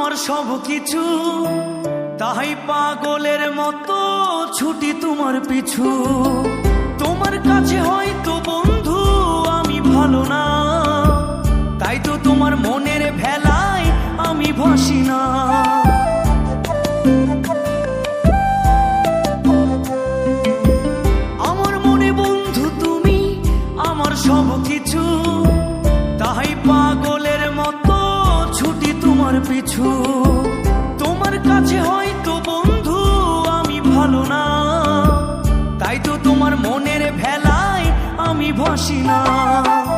আমার সব কিছু তাই পাগলের মতো ছুটি তোমার পিছু। তোমার কাছে আসি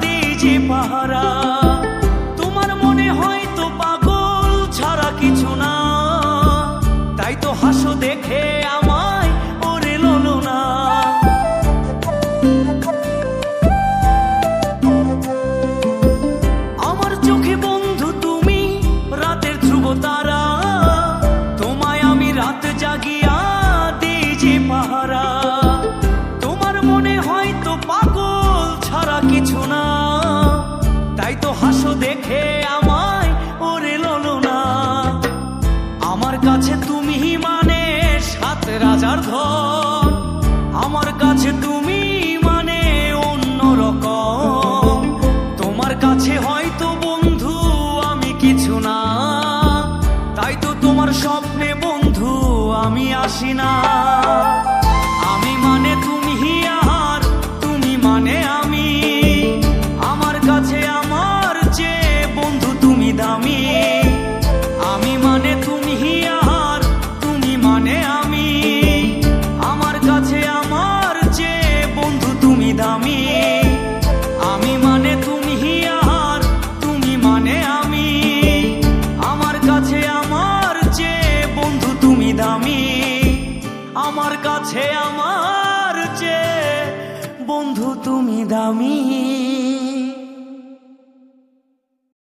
দিয়েছি পাহারা ভালোবাসার ধন আমার কাছে তুমি মানে অন্য রকম। তোমার কাছে হয়তো বন্ধু আমি কিছু না। তাই তো তোমার স্বপ্নে বন্ধু আমি আসি না। আমার চেয়ে বন্ধু তুমি দামি।